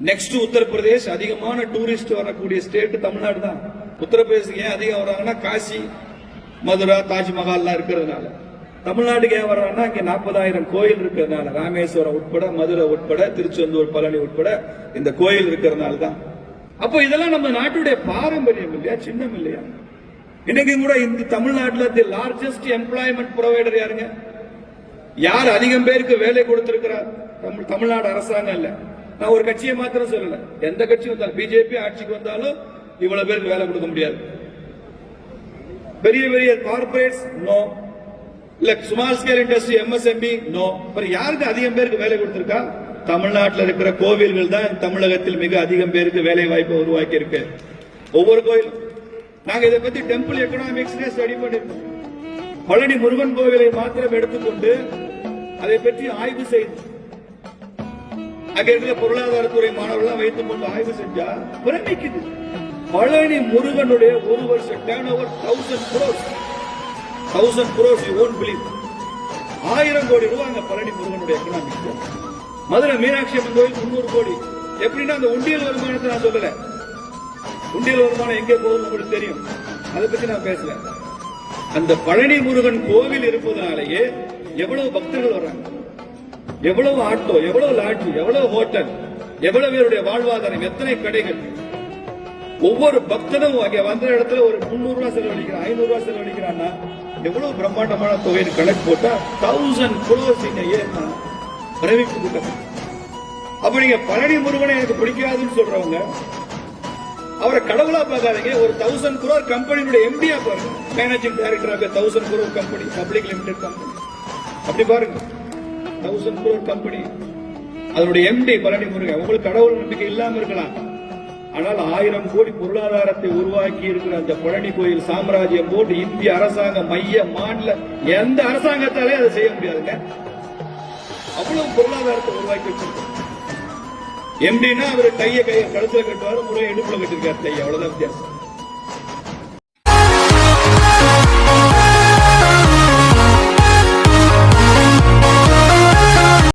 Next Uttar Pradesh அதிகமான tourist வரக்கூடிய state Tamil Nadu தான். உத்தரப்பிரதேசத்துக்கு ஏன் அதிகம் வர்றாங்கன்னா காசி மதுரா தாஜ்மஹால்லாம் இருக்கிறதுனால. தமிழ்நாட்டுக்கு ஏன் வர்றாங்கன்னா இங்க நாற்பதாயிரம் கோயில் இருக்கிறதுனால. ராமேஸ்வரம் உட்பட மதுரை உட்பட திருச்செந்தூர் பழனி உட்பட இந்த கோயில் இருக்கிறதுனால தான். அப்போ இதெல்லாம் நம்ம நாட்டுடைய பாரம்பரியம் இல்லையா சின்னம் இல்லையா? இன்னைக்கு கூட இந்த தமிழ்நாட்டில் தி லார்ஜஸ்ட் எம்ப்ளாய்மெண்ட் ப்ரொவைடர் யாருங்க? யார் அதிகம் பேருக்கு வேலை கொடுத்திருக்கிறார்? தமிழ் தமிழ்நாடு அரசாங்கம் இல்லை. நான் ஒரு கட்சியை மாத்திரம் சொல்லல. எந்த கட்சி வந்தாலும் பிஜேபி ஆட்சிக்கு வந்தாலும் இவ்வளவு பேருக்கு வேலை கொடுக்க முடியாது. பெரிய பெரிய கார்பரேட்ஸ் நோ இல்ல small scale industry MSMP no அப்புறம் யாருக்கு அதிகம் பேருக்கு வேலை கொடுத்திருக்கா? தமிழ்நாட்டில் இருக்கிற கோவில்கள் தான் தமிழகத்தில் மிக அதிகம் பேருக்கு வேலை வாய்ப்பை உருவாக்கி இருக்கு ஒவ்வொரு கோயிலும். நாங்க இதை பத்தி டெம்பிள் எக்கனாமிக்ஸ் ஸ்டடி பண்ணிருக்கோம். பழனி முருகன் கோவிலை மாத்திரம் எடுத்துக்கொண்டு அதை பற்றி ஆய்வு செய்து அங்க இருக்கிற பொருளாதாரத்துறை மாணவர்கள் வைத்துக் கொண்டு ஆய்வு செஞ்சா பிரமிக்குது. பழனி முருகனுடைய ஒரு வருஷம் turn over thousand crores thousand crores you won't believe ஆயிரம் கோடி ரூபாய் அந்த பழனி முருகனுடைய எக்கனாமிக் மதுரை மீனாட்சி அம்மன் கோயில் முன்னூறு கோடி. எப்படின்னா அந்த உண்டியல் வருமானத்தை நான் சொல்லல. உண்டியல் வருமானம் எங்கே போகுது உங்களுக்கு தெரியும். அதை பத்தி நான் பேசல. அந்த பழனி முருகன் கோவில் இருப்பதனாலேயே எவ்வளவு பக்தர்கள் வர்றாங்க. எவ்வளவு ஆட்டோ எவ்வளவு லாட்ஜி எவ்வளவு ஹோட்டல் எவ்வளவு பேருடைய வாழ்வாதாரம் எத்தனை கடைகள். ஒவ்வொரு பக்தனும் அங்கே வந்த இடத்துல ஒரு முன்னூறு ரூபாய் செலவழிக்கிறான் ஐநூறு ரூபாய் செலவழிக்கிறான்னா எவ்வளவு பிரம்மாண்டமான தொகையில் கணக்கு போட்டா தௌசண்ட் குரோஸ் பிரமிப்பு கூட்டம் அப்ப நீங்க பழனி முருகனை எனக்கு பிடிக்காதுன்னு சொல்றவங்க அவரை கடவுளா பார்க்காதீங்க. ஒரு தௌசண்ட் குரோர் கம்பெனியுடைய எம்டியா பாருங்க. Managing director of thousand crore company public limited company அப்படி பாருங்க. தௌசண்ட் குரோர் கம்பெனி அதனுடைய எம்டி பழனி முருகன். உங்களுக்கு கடவுள் நம்பிக்கை இல்லாம இருக்கலாம். ஆனால் ஆயிரம் கோடி பொருளாதாரத்தை உருவாக்கி இருக்கிற அந்த பழனி கோயில் சாம்ராஜ்யம் போட்டு இந்திய அரசாங்கம் மைய மாநில எந்த அரசாங்கத்தாலே அதை செய்ய முடியாதுங்க. அவ்வளவு பொருளாதாரத்தை உருவாக்கி வச்சிருக்கோம். எம்டினா அவர் கையை கையை கழுத்துல கட்டுவாரு முறை எடுப்புல கட்டிருக்காரு கையை அவ்வளவுதான் வித்தியாசம்.